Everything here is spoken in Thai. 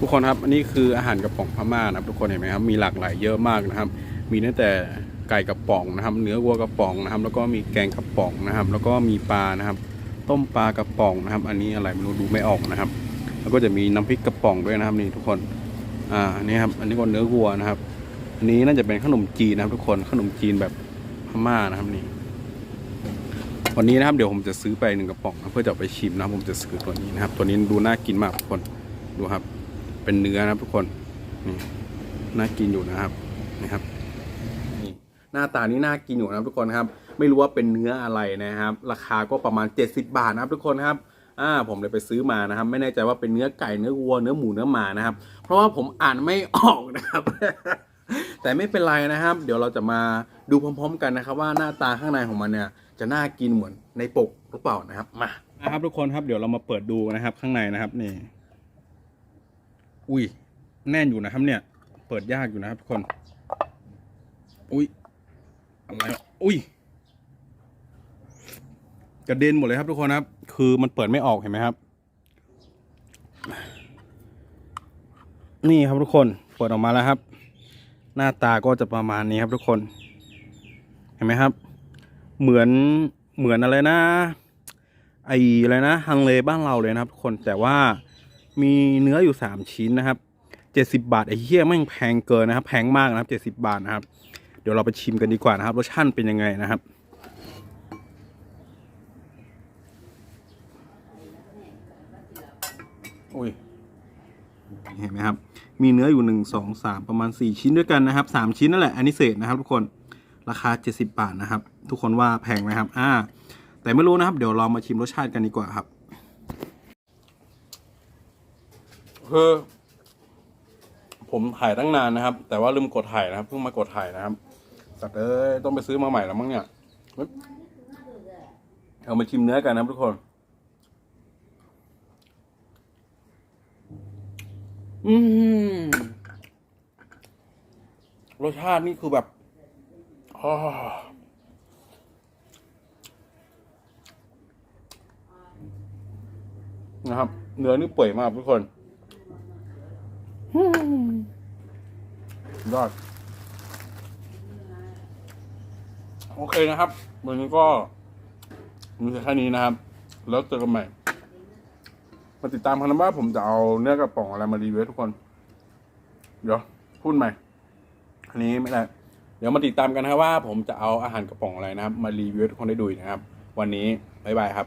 ทุกคนครับอันนี้คืออาหารกระป๋องพม่านะครับ ทุกคนเห็นไหมครับมีหลากหลายเยอะมากนะครับ มีตั้งแต่ไก่กระป๋องนะครับ เนื้อวัวกระป๋องนะครับ แล้วก็มีแกงกระป๋องนะครับ แล้วก็มีปลานะครับ ต้มปลากระป๋องนะครับ อันนี้อะไรไม่รู้ดูไม่ออกนะครับ แล้วก็จะมีน้ำพริกกระป๋องด้วยนะครับนี่ทุกคนอ่าอันนี่ครับอันนี้ก็เนื้อวัวนะครับอันนี้น่าจะเป็นขนมจีนนะครับ ทุกคนขนมจีนแบบพม่านะครับนี่วันนี้นะครับเดี๋ยวผมจะซื้อไปหนึ่งกระป๋องนะเพื่อจะไปชิมนะครับผมจะซื้อตัวนี้นะครับ ตัวนี้ดูน่ากินมากทุกคนดูครับ เป็นเนื้อนะครับทุกคนนี่น่ากินอยู่นะครับนะครับนี่หน้าตานี่น่ากินอยู่นะครับทุกคนครับ ไม่รู้ว่าเป็นเนื้ออะไรนะครับ ราคาก็ประมาณ 70 บาทนะครับทุกคนครับอ่าผมเลยไปซื้อมานะครับ ไม่แน่ใจว่าเป็นเนื้อไก่เนื้อวัวเนื้อหมูเนื้อหมานะครับ เพราะว่าผมอ่านไม่ออกนะครับ แต่ไม่เป็นไรนะครับ เดี๋ยวเราจะมาดูพร้อม ๆ กันนะครับ ว่าหน้าตาข้างในของมันเนี่ยจะน่ากินเหมือนในปกหรือเปล่านะครับมานะครับทุกคนครับเดี๋ยวเรามาเปิดดูนะครับข้างในนะครับนี่ อุ้ย แน่นอยู่นะครับเนี่ย เปิดยากอยู่นะครับทุกคน อุ้ย อะไร อุ้ย กระเด็นหมดเลยครับทุกคนครับ คือมันเปิดไม่ออกเห็นไหมครับ นี่ครับทุกคน เปิดออกมาแล้วครับ หน้าตาก็จะประมาณนี้ครับทุกคน เห็นไหมครับ เหมือน เหมือนอะไรนะ ไออะไรนะฮังเลบ้านเราเลยนะครับทุกคน แต่ว่า มีเนื้ออยู่สามชิ้นนะครับเจ็ดสิบาทไอ้เหี้ยแม่งแพงเกินนะครับ แพงมากนะครับเจ็ดสิบาทนะครับ เดี๋ยวเราไปชิมกันดีกว่านะครับรสชาติเป็นยังไงนะครับโอ้ยเห็นไหมครับ มีเนื้ออยู่หนึ่งสองสามประมาณสี่ชิ้นด้วยกันนะครับสามชิ้นนั่นแหละอันนี้เศษนะครับ ทุกคนราคาเจ็ดสิบาทนะครับ ทุกคนว่าแพงไหมครับ อ่า แต่ไม่รู้นะครับ เดี๋ยวเรามาชิมรสชาติกันดีกว่าครับ คือผมถ่ายตั้งนานนะครับ แต่ว่าลืมกดถ่ายนะครับเพิ่งมากดถ่ายนะครับสัตว์เอ้ยต้องไปซื้อมาใหม่แล้วมั้งเนี่ยเอามาชิมเนื้อกันนะครับทุกคน อืมรสชาตินี่คือแบบอนะครับ เนื้อนี่เปื่อยมากทุกคน ยอด โอเคนะครับ วันนี้ก็มีแค่นี้นะครับ แล้วเจอกันใหม่ มาติดตามกันนะว่าผมจะเอาเนื้อกระป๋องอะไรมารีวิวทุกคน เดี๋ยว พูดใหม่ อันนี้ไม่ได้ เดี๋ยวมาติดตามกันนะว่า ผมจะเอาอาหารกระป๋องอะไรนะครับ มารีวิวให้ทุกคนได้ดูนะครับ วันนี้ บ๊ายบายครับ